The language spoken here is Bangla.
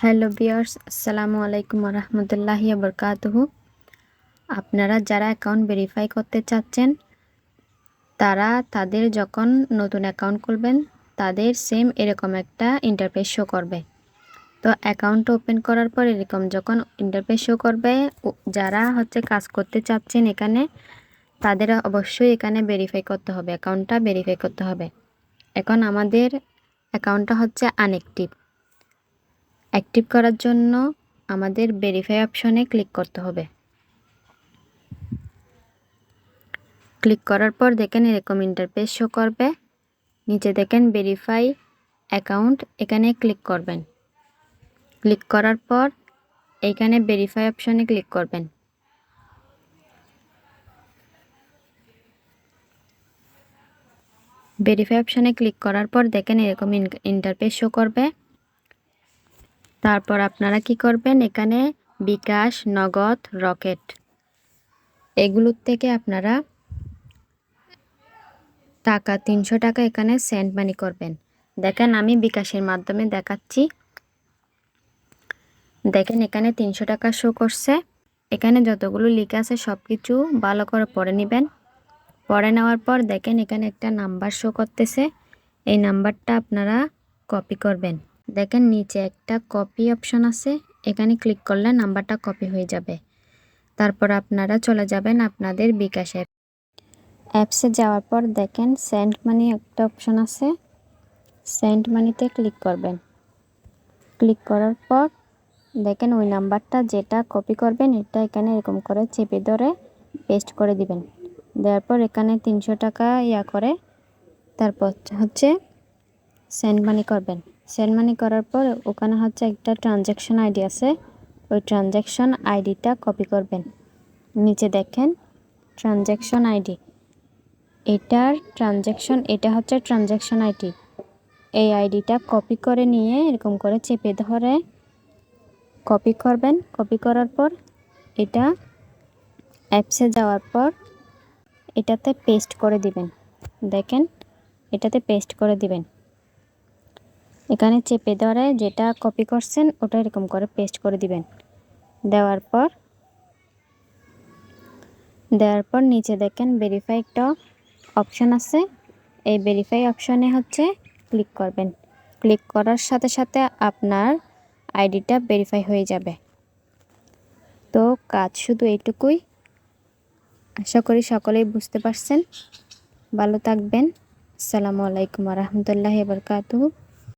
হ্যালো বিয়ার্স আসসালামু আলাইকুম রহমতুল্লাহি বরকাতহু আপনারা যারা অ্যাকাউন্ট ভেরিফাই করতে চাচ্ছেন, তারা তাদের যখন নতুন অ্যাকাউন্ট খুলবেন, তাদের সেম এরকম একটা ইন্টারফেস শো করবে। তো অ্যাকাউন্ট ওপেন করার পর এরকম যখন ইন্টারফেস শো করবে যারা হচ্ছে কাজ করতে চাচ্ছেন এখানে, তাদের অবশ্যই এখানে ভেরিফাই করতে হবে, অ্যাকাউন্টটা ভেরিফাই করতে হবে। এখন আমাদের অ্যাকাউন্টটা হচ্ছে আনএক্টিভ অ্যাক্টিভ করার জন্য আমাদের ভেরিফাই অপশনে ক্লিক করতে হবে। ক্লিক করার পর দেখেন এরকম ইন্টারপেজ শো করবে। নিচে দেখেন ভেরিফাই অ্যাকাউন্ট এখানে ক্লিক করবেন। ক্লিক করার পর এখানে ভেরিফাই অপশনে ক্লিক করবেন। ভেরিফাই অপশানে ক্লিক করার পর দেখেন এরকম ইন্টারপেজ শো করবে। তারপর আপনারা কি করবেন? এখানে বিকাশ, নগদ, রকেট। এগুলোর থেকে আপনারা টাকা, তিনশো টাকা এখানে সেন্ড মানি করবেন। দেখেন, আমি বিকাশের মাধ্যমে দেখাচ্ছি। দেখেন, এখানে তিনশো টাকা শো করছে। এখানে যতগুলো লিখে আছে সব কিছু ভালো করে পড়ে নেবেন। পড়ে নেওয়ার পর দেখেন, এখানে একটা নাম্বার শো করতেছে। এই নাম্বারটা আপনারা কপি করবেন। দেখেন নিচে একটা কপি অপশন আছে। এখানে ক্লিক করলে নাম্বারটা কপি হয়ে যাবে। তারপর আপনারা চলে যাবেন আপনাদের বিকাশ। অ্যাপ অ্যাপসে যাওয়ার পর দেখেন সেন্ড মানি একটা অপশন আছে। সেন্ড মানিতে ক্লিক করবেন। ক্লিক করার পর দেখেন ওই নাম্বারটা যেটা কপি করবেন, এটা এখানে এরকম করে চেপে ধরে পেস্ট করে দিবেন। দেওয়ার পর এখানে তিনশো টাকা ইয়া করে তারপর হচ্ছে সেন্ড মানি করবেন। সেন্ড মানি করার পর ওখানে হচ্ছে একটা ট্রানজ্যাকশন আইডি আছে। ওই ট্রানজ্যাকশন আইডিটা কপি করবেন। নিচে দেখেন ট্রানজ্যাকশন আইডি এটার ট্রানজ্যাকশন এটা হচ্ছে ট্রানজ্যাকশন আইডি এই আইডিটা কপি করে নিয়ে এরকম করে চেপে ধরে কপি করবেন। কপি করার পর এটা অ্যাপসে যাওয়ার পর এটাতে পেস্ট করে দিবেন। দেখেন, এটাতে পেস্ট করে দিবেন। এখানে চেপে ধরে যেটা কপি করছেন, ওটা এরকম করে পেস্ট করে দিবেন। দেওয়ার পর দেওয়ার পর নিচে দেখেন ভেরিফাই একটা অপশান আছে। এই ভেরিফাই অপশানে হচ্ছে ক্লিক করবেন। ক্লিক করার সাথে সাথে আপনার আইডিটা ভেরিফাই হয়ে যাবে। তো কাজ শুধু এইটুকুই। আশা করি সকলেই বুঝতে পারছেন। ভালো থাকবেন। আসসালামু আলাইকুম রহমতুল্লাহ বরকাতু